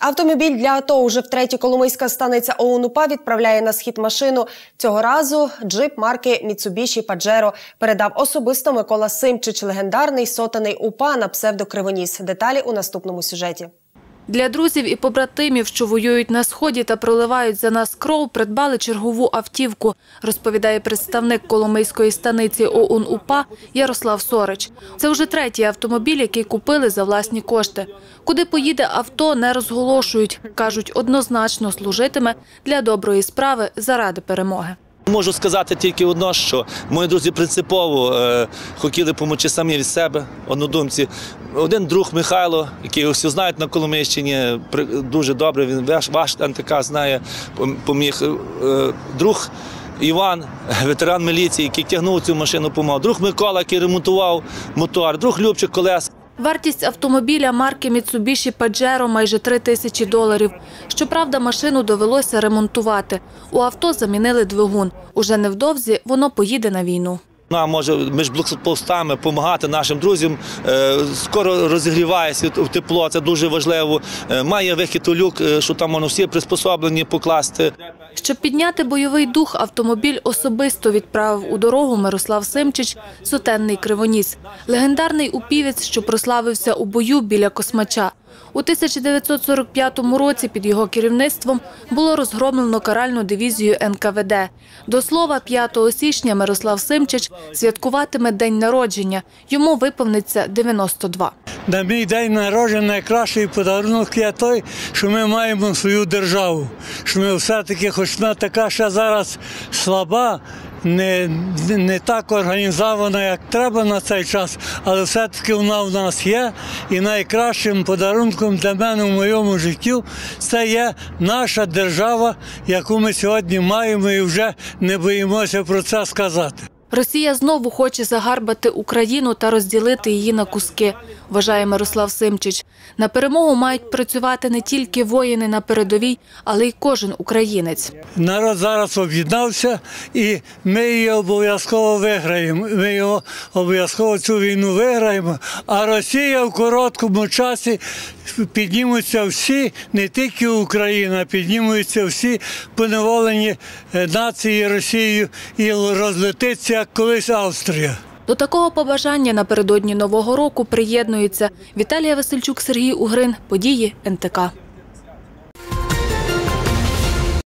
Автомобіль для АТО уже втретє Коломийська станиця ОУН-УПА відправляє на схід машину. Цього разу джип марки Mitsubishi Pajero передав особисто Микола Симчич, легендарний сотаний УПА на псевдокривоніс. Деталі у наступному сюжеті. Для друзів і побратимів, що воюють на сході та проливають за нас кров, придбали чергову автівку, розповідає представник Коломийської станиці ОУН УПА Ярослав Сорич. Це вже третій автомобіль, який купили за власні кошти. Куди поїде авто, не розголошують. Кажуть, однозначно служитиме для доброї справи заради перемоги. Можу сказати тільки одно, що мої друзі принципово е, хотіли допомогти самі від себе, однодумці. Один друг Михайло, який всі знають на Коломийщині, дуже добре, він ваш, ваш НТК знає, поміг. Е, друг Іван, ветеран міліції, який тягнув цю машину, помог. Друг Микола, який ремонтував мотор, друг Любчик Колес, Вартість автомобіля марки Mitsubishi Pajero майже 3 тисячі доларів. Щоправда, машину довелося ремонтувати. У авто замінили двигун. Уже невдовзі воно поїде на війну. Ну, а може між блокпостами допомагати нашим друзям. Е, Скоро розігрівається тепло, це дуже важливо. Е, Має вихід у люк, е, що там можна всі приспособлені покласти. Щоб підняти бойовий дух, автомобіль особисто відправив у дорогу Мирослав Симчич сотенний кривоніс. Легендарний упівець, що прославився у бою біля Космача. У 1945 році під його керівництвом було розгромлено каральну дивізію НКВД. До слова, 5 січня Мирослав Симчич святкуватиме день народження. Йому виповниться 92. На мій день народження найкращий подарунок є той, що ми маємо свою державу. Що ми все-таки, хоч вона така ще зараз слаба, не, не так організована, як треба на цей час, але все-таки вона в нас є. І найкращим подарунком для мене в моєму житті це є наша держава, яку ми сьогодні маємо і вже не боїмося про це сказати. Росія знову хоче загарбати Україну та розділити її на куски, вважає Мирослав Симчич. На перемогу мають працювати не тільки воїни на передовій, але й кожен українець. Народ зараз об'єднався, і ми її обов'язково виграємо. Ми його обов'язково цю війну виграємо. А Росія в короткому часі піднімуться всі, не тільки Україна, піднімуться всі поневолені е, нації Росією і розлетиться як колись Австрія. До такого побажання напередодні нового року приєднується Віталія Васильчук, Сергій Угрин. Події НТК.